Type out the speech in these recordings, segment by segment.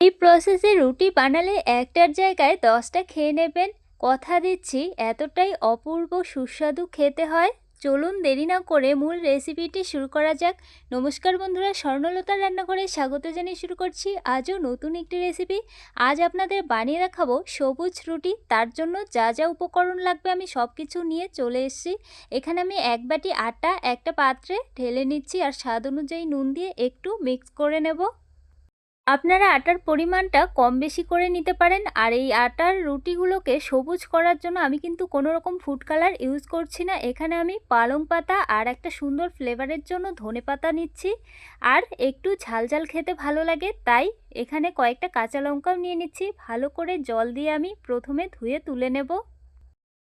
এই প্রসেসে রুটি বানালে একটার জায়গায় দশটা খেয়ে নেবেন। কথা দিচ্ছি, এতটাই অপূর্ব সুস্বাদু খেতে হয়। চলুন দেরি না করে মূল রেসিপিটি শুরু করা যাক। নমস্কার বন্ধুরা স্বর্ণলতা রান্নাঘরে স্বাগত জানিয়ে শুরু করছি। আজও নতুন একটি রেসিপি আজ আপনাদের বানিয়ে দেখাবো সবুজ রুটি। তার জন্য যা যা উপকরণ লাগবে আমি সব কিছু নিয়ে চলে এসেছি। এখানে আমি এক বাটি আটা, একটা পাত্রে ঢেলে নিচ্ছি আর স্বাদ অনুযায়ী নুন দিয়ে একটু মিক্স করে নেব। আপনারা আটার পরিমাণটা কম বেশি করে নিতে পারেন, আর এই আটার রুটিগুলোকে সবুজ করার জন্য আমি কিন্তু কোনো রকম ফুড কালার ইউজ করছি না। এখানে আমি পালং পাতা আর একটা সুন্দর ফ্লেভারের জন্য ধনে পাতা নিচ্ছি, আর একটু ঝাল ঝাল খেতে ভালো লাগে, তাই এখানে কয়েকটা কাঁচা লঙ্কাও নিয়ে নিচ্ছি। ভালো করে জল দিয়ে আমি প্রথমে ধুয়ে তুলে নেব।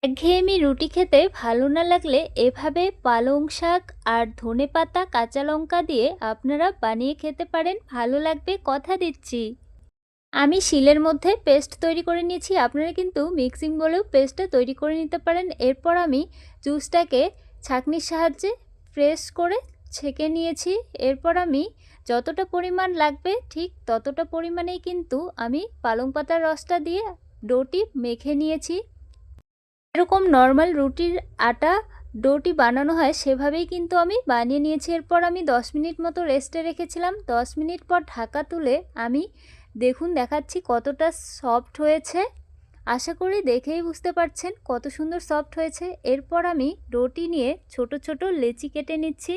একঘেয়েমি রুটি খেতে ভালো না লাগলে এভাবে পালং শাক আর ধনে পাতা, কাঁচা লঙ্কা দিয়ে আপনারা বানিয়ে খেতে পারেন। ভালো লাগবে কথা দিচ্ছি। আমি শিলের মধ্যে পেস্ট তৈরি করে নিয়েছি। আপনারা কিন্তু মিক্সিং বলেও পেস্টটা তৈরি করে নিতে পারেন। এরপর আমি জুসটাকে ছাঁকনির সাহায্যে ফ্রেশ করে ছেঁকে নিয়েছি। এরপর আমি যতটা পরিমাণ লাগবে ঠিক ততটা পরিমাণেই কিন্তু আমি পালং পাতার রসটা দিয়ে ডোটি মেখে নিয়েছি। এরকম নর্মাল রুটির আটা, ডোটি বানানো হয়, সেভাবেই কিন্তু আমি বানিয়ে নিয়েছি। এরপর আমি দশ মিনিট মতো রেস্টে রেখেছিলাম। দশ মিনিট পর ঢাকা তুলে আমি দেখুন দেখাচ্ছি কতটা সফট হয়েছে। আশা করি দেখেই বুঝতে পারছেন কত সুন্দর সফট হয়েছে। এরপর আমি ডোটি নিয়ে ছোট ছোট লেচি কেটে নিচ্ছি।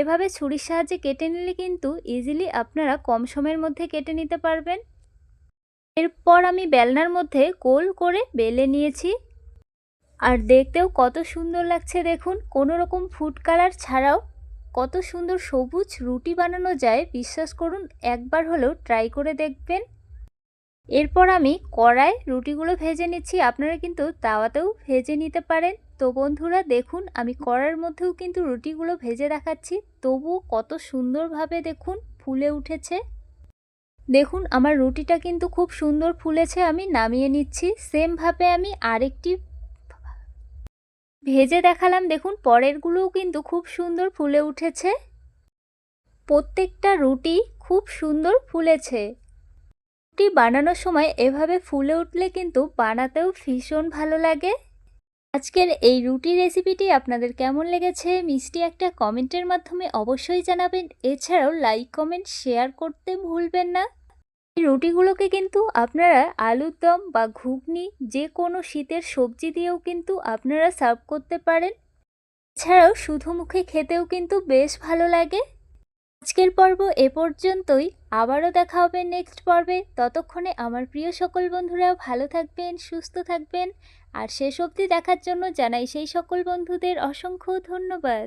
এভাবে ছুরির সাহায্যে কেটে নিলে কিন্তু ইজিলি আপনারা কম সময়ের মধ্যে কেটে নিতে পারবেন। এরপর আমি বেলনার মধ্যে গোল করে বেলে নিয়েছি। আর দেখতেও কত সুন্দর লাগছে দেখুন। কোনো রকম ফুড কালার ছাড়াও কত সুন্দর সবুজ রুটি বানানো যায়। বিশ্বাস করুন, একবার হলেও ট্রাই করে দেখবেন। এরপর আমি কড়ায় রুটিগুলো ভেজে নিচ্ছি। আপনারা কিন্তু তাওয়াতেও ভেজে নিতে পারেন। তো বন্ধুরা, দেখুন, আমি কড়ার মধ্যেও কিন্তু রুটিগুলো ভেজে দেখাচ্ছি তবুও কত সুন্দরভাবে দেখুন ফুলে উঠেছে। দেখুন, আমার রুটিটা কিন্তু খুব সুন্দর ফুলেছে। আমি নামিয়ে নিচ্ছি। সেমভাবে আমি আরেকটি ভেজে দেখালাম, দেখুন, পরেরগুলোও কিন্তু খুব সুন্দর ফুলে উঠেছে। প্রত্যেকটা রুটি খুব সুন্দর ফুলেছে। রুটি বানানোর সময় এভাবে ফুলে উঠলে কিন্তু বানাতেও ভীষণ ভালো লাগে। আজকের এই রুটি রেসিপিটি আপনাদের কেমন লেগেছে, মিষ্টি একটা কমেন্টের মাধ্যমে অবশ্যই জানাবেন। এছাড়াও লাইক, কমেন্ট, শেয়ার করতে ভুলবেন না। রুটিগুলোকে কিন্তু আপনারা আলুর দম বা ঘুগনি যে কোনো শীতের সবজি দিয়েও কিন্তু আপনারা সার্ভ করতে পারেন। এছাড়াও শুধু মুখে খেতেও কিন্তু বেশ ভালো লাগে। আজকের পর্ব এ পর্যন্তই। আবারও দেখা হবে নেক্সট পর্বে। ততক্ষণে আমার প্রিয় সকল বন্ধুরা ভালো থাকবেন, সুস্থ থাকবেন। আর শেষ অবধি দেখার জন্য জানাই সেই সকল বন্ধুদের অসংখ্য ধন্যবাদ।